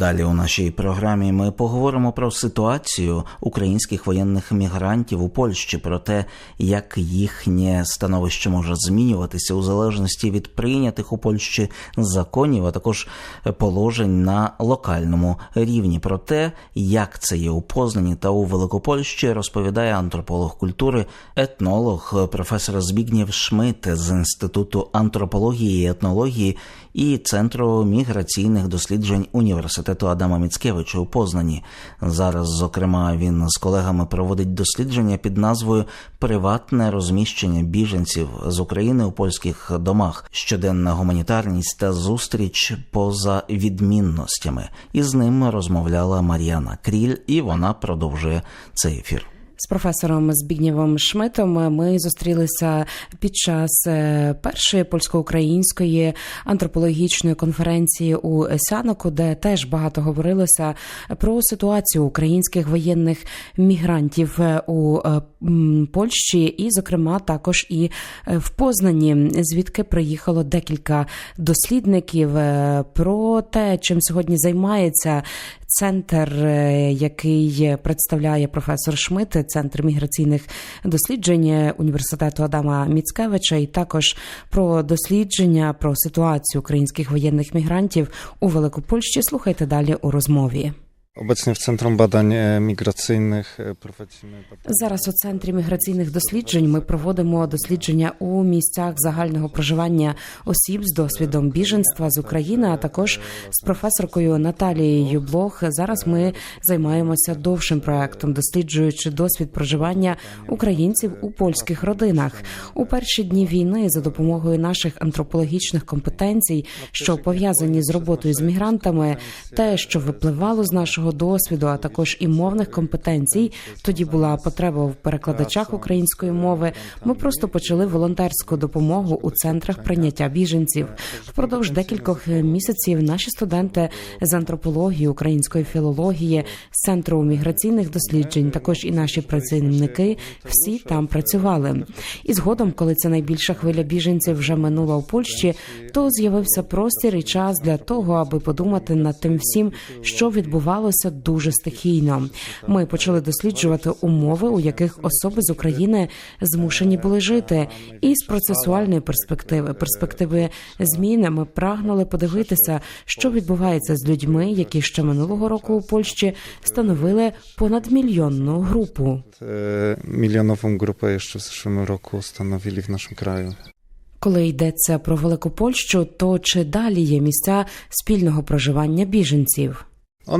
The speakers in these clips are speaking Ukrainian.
Далі у нашій програмі ми поговоримо про ситуацію українських воєнних мігрантів у Польщі, про те, як їхнє становище може змінюватися у залежності від прийнятих у Польщі законів, а також положень на локальному рівні. Про те, як це є у Познані та у Великопольщі, розповідає антрополог культури, етнолог, професор Збігнєв Шмит з інституту антропології і етнології і центру міграційних досліджень університету Адама Міцкевича у Познані. Зараз, зокрема, він з колегами проводить дослідження під назвою Приватне розміщення біженців з України у польських домах, щоденна гуманітарність та зустріч поза відмінностями. І з ним розмовляла Мар'яна Кріль, і вона продовжує цей ефір. З професором Збігнєвом Шмитом ми зустрілися під час е, першої польсько-української антропологічної конференції у Сяноку, де теж багато говорилося про ситуацію українських воєнних мігрантів е, у е, Польщі, і, зокрема, також і в Познані, звідки приїхало декілька дослідників про те, чим сьогодні займається центр, е, який представляє професор Шмит, центр міграційних досліджень університету Адама Міцкевича, і також про дослідження про ситуацію українських воєнних мігрантів у Великопольщі. Слухайте далі у розмові. Obecnie w Centrum Badań e, Migracyjnych e, prowadzimy. Зараз у центрі міграційних досліджень ми проводимо дослідження у місцях загального проживання осіб з досвідом біженства з України, а також з професоркою Наталією Блох. Зараз ми займаємося довшим проектом, досліджуючи досвід проживання українців у польських родинах у перші дні війни за допомогою наших антропологічних компетенцій, що пов'язані з роботою з мігрантами, те, що випливало з нашого досвіду, а також і мовних компетенцій. Тоді була потреба в перекладачах української мови. Ми просто почали волонтерську допомогу у центрах прийняття біженців. Впродовж декількох місяців наші студенти з антропології, української філології, з центру міграційних досліджень, також і наші працівники всі там працювали. І згодом, коли ця найбільша хвиля біженців вже минула у Польщі, то з'явився простір і час для того, аби подумати над тим всім, що відбувалося дуже стихійно. Ми почали досліджувати умови, у яких особи з України змушені були жити, і з процесуальної перспективи, перспективи зміни, ми прагнули подивитися, що відбувається з людьми, які ще минулого року у Польщі становили понад мільйонну групу. E, Milionową grupę jeszcze w zeszłym roku stanowili w naszym kraju. Коли йдеться про Велику Польщу, то чи далі є місця спільного проживання біженців?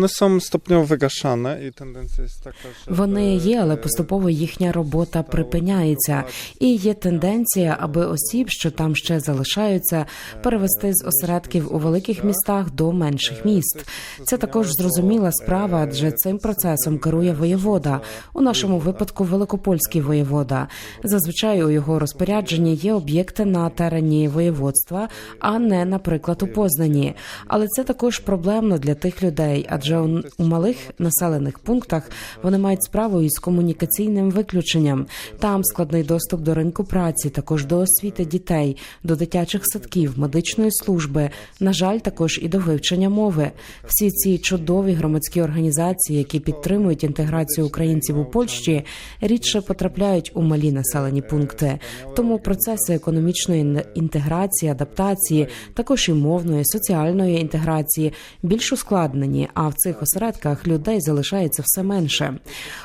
Są stopniowo wygaszane i tendencja jest taka, że... Вони є, але e, поступово їхня робота припиняється, і є тенденція, аби осіб, що там ще залишаються, перевести з осередків у великих містах до менших міст. Це також зрозуміла справа, адже цим процесом керує воєвода. У нашому випадку великопольський воєвода. Зазвичай у його розпорядженні є об'єкти на терені воєводства, а не, наприклад, у Познані. Але це також проблемно для тих людей, адже у, малих населених пунктах вони мають справу із комунікаційним виключенням. Там складний доступ до ринку праці, також до освіти дітей, до дитячих садків, медичної служби. На жаль, також і до вивчення мови. Всі ці чудові громадські організації, які підтримують інтеграцію українців у Польщі, рідше потрапляють у малі населені пункти. Тому процеси економічної ін- інтеграції, адаптації, також і мовної, соціальної інтеграції більш ускладнені. А в цих осередках людей залишається все менше.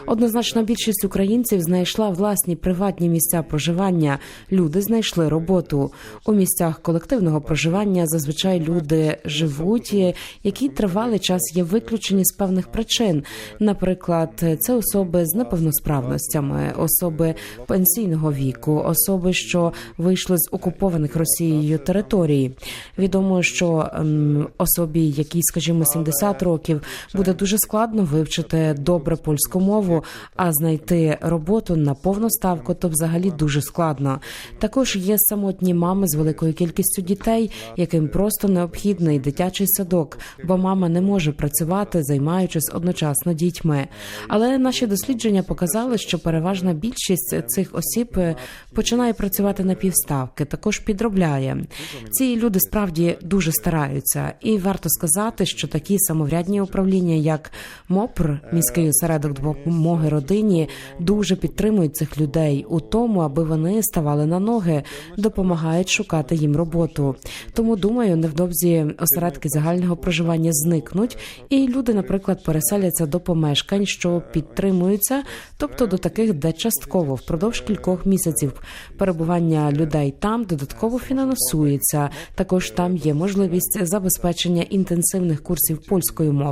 Однозначно, більшість українців знайшла власні приватні місця проживання. Люди знайшли роботу у місцях колективного проживання. Зазвичай люди живуть, які тривалий час є виключені з певних причин. Наприклад, це особи з неповносправностями, особи пенсійного віку, особи, що вийшли з окупованих Росією територій. Відомо, що ем, особі, якій, скажімо, 70 років. Років буде дуже складно вивчити добре польську мову, а знайти роботу на повну ставку то взагалі дуже складно. Також є самотні мами з великою кількістю дітей, яким просто необхідний дитячий садок, бо мама не може працювати, займаючись одночасно дітьми. Але наші дослідження показали, що переважна більшість цих осіб е, починає працювати на півставки, також підробляє. Ці люди справді дуже стараються, і варто сказати, що такі самоврядні управління, як МОПР, міський осередок допомоги родині, дуже підтримують цих людей у тому, аби вони ставали на ноги, допомагають шукати їм роботу. Тому думаю, невдовзі осередки загального проживання зникнуть, і люди, наприклад, переселяться до помешкань, що підтримуються, тобто до таких, де частково впродовж кількох місяців перебування людей там додатково фінансується. Також там є можливість забезпечення інтенсивних курсів польської мови.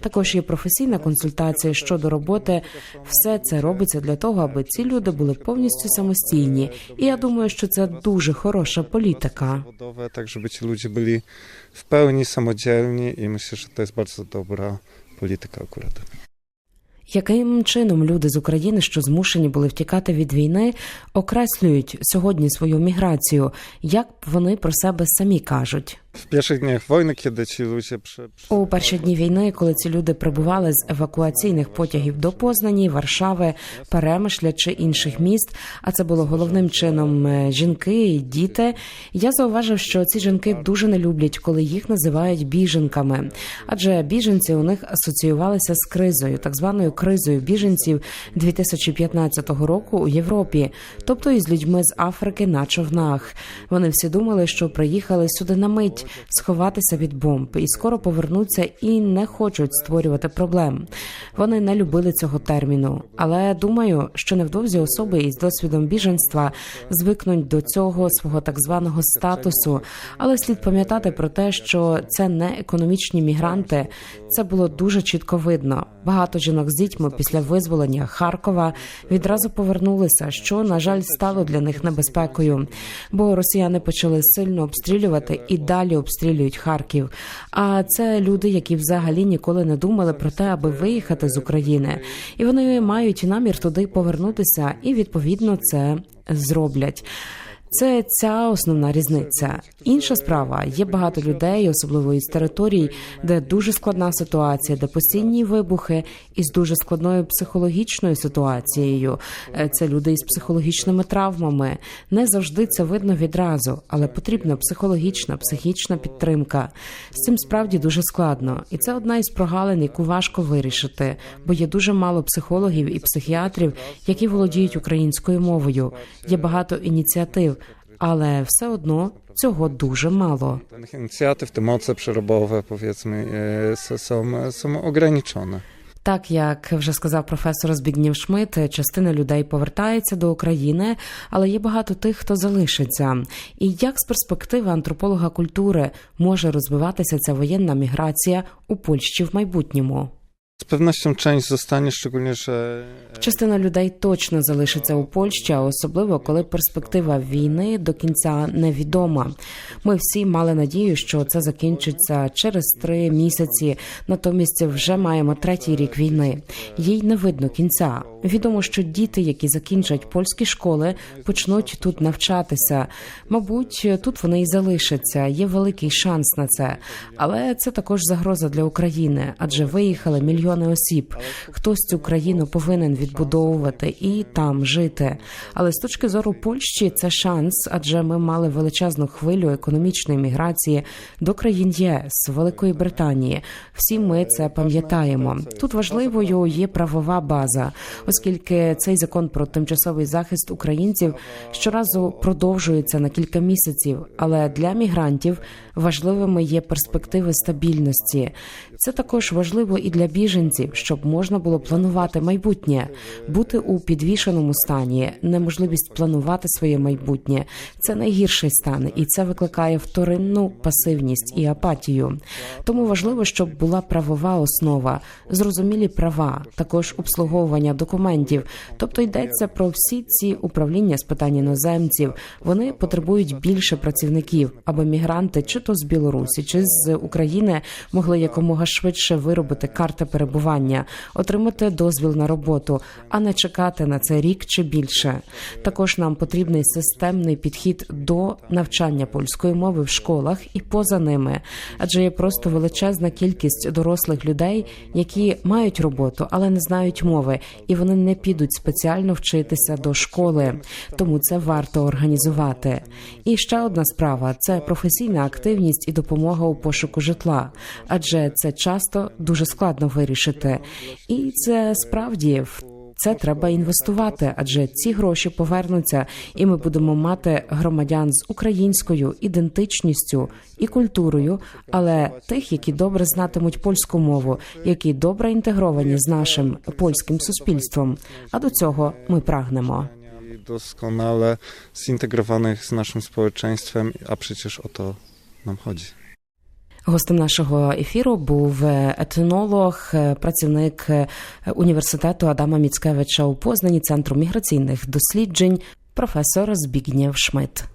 Також є професійна консультація щодо роботи. Все це робиться для того, аби ці люди були повністю самостійні. І я думаю, що це дуже хороша політика. ci ludzie byli w pełni samodzielni i myślę, że to jest bardzo dobra polityka akurat. Яким чином люди з України, що змушені були втікати від війни, окреслюють сьогодні свою міграцію? Як вони про себе самі кажуть? Kiedy ci ludzie przy, przy... У перші дні війни, коли ці люди прибували з евакуаційних потягів до Познані, Варшави, Перемишля чи інших міст, а це було головним чином е, жінки і діти. Я зауважив, що ці жінки дуже не люблять, коли їх називають біженками, адже біженці у них асоціювалися з кризою, так званою кризою біженців 2015 року у Європі, тобто із людьми з Африки на човнах. Вони всі думали, що приїхали сюди на мить сховатися від бомб і скоро повернуться і не хочуть створювати проблем. Вони не любили цього терміну, але думаю, що невдовзі особи із досвідом біженства звикнуть до цього свого так званого статусу. Але слід пам'ятати про те, що це не економічні мігранти. Це було дуже чітко видно. Багато жінок з дітьми після визволення Харкова відразу повернулися, що на жаль стало для них небезпекою, бо росіяни почали сильно обстрілювати і далі обстрілюють Харків. А це люди, які взагалі ніколи не думали про те, аби виїхати з України, і вони мають намір туди повернутися, і відповідно це зроблять. Це ця основна різниця. Інша справа є багато людей, особливо із територій, де дуже складна ситуація, де постійні вибухи із дуже складною психологічною ситуацією. Е, Це люди із психологічними травмами. Не завжди це видно відразу, але потрібна психологічна, психічна підтримка. З цим справді дуже складно, і це одна із прогалин, яку важко вирішити, бо є дуже мало психологів і психіатрів, які володіють українською мовою. Є багато ініціатив, але все одно цього дуже мало. E, s- są, są ograniczone. Так як вже сказав професор Збігнєв Шмидт, частина людей повертається до України, але є багато тих, хто залишиться. І як з перспективи антрополога культури може розвиватися ця воєнна міграція у Польщі в майбутньому? Z pewnością część zostanie, szczególnie, że Частина людей точно залишиться у Польщі, особливо коли перспектива війни до кінця невідома. Ми всі мали надію, що це закінчиться через три місяці. Натомість вже маємо третій рік війни. Їй не видно кінця. Відомо, що діти, які закінчать польські школи, почнуть тут навчатися. Мабуть, тут вони і залишаться. Є великий шанс на це. Але це також загроза для України, адже виїхали мільйони осіб. Хтось цю країну повинен відбудовувати і там жити. Але з точки зору Польщі це шанс, адже ми мали величезну хвилю економічної міграції до країн ЄС, Великої Британії. Всі ми це пам'ятаємо. Тут важливою є правова база, оскільки цей закон про тимчасовий захист українців щоразу продовжується на кілька місяців. Але для мігрантів важливими є перспективи стабільності. Це також важливо і для біженців, щоб можна було планувати майбутнє, бути у підвішеному стані, неможливість планувати своє майбутнє. Це найгірший стан, і це викликає вторинну пасивність і апатію. Тому важливо, щоб була правова основа, зрозумілі права, також обслуговування документів. Тобто йдеться про всі ці управління з питань іноземців. Вони потребують більше працівників, аби мігранти, чи то з Білорусі, чи з України, могли якомога якнайшвидше виробити карти перебування, отримати дозвіл на роботу, а не чекати на це рік чи більше. Також нам потрібний системний підхід до навчання польської мови в школах і поза ними, адже є просто величезна кількість дорослих людей, які мають роботу, але не знають мови, і вони не підуть спеціально вчитися до школи. Тому це варто організувати. І ще одна справа це професійна активність і допомога у пошуку житла, адже це часто дуже складно вирішити. І це справді в це треба інвестувати, адже ці гроші повернуться, і ми будемо мати громадян з українською ідентичністю і культурою, але тих, які добре знатимуть польську мову, які добре інтегровані з нашим польським суспільством. А до цього ми прагнемо. Doskonale zintegrowanych z naszym społeczeństwem, a przecież o to nam chodzi. Гостем нашого ефіру був е, етнолог, е, працівник е, університету Адама Міцкевича у Познані, центру міграційних досліджень, професор Збігнєв Шмидт.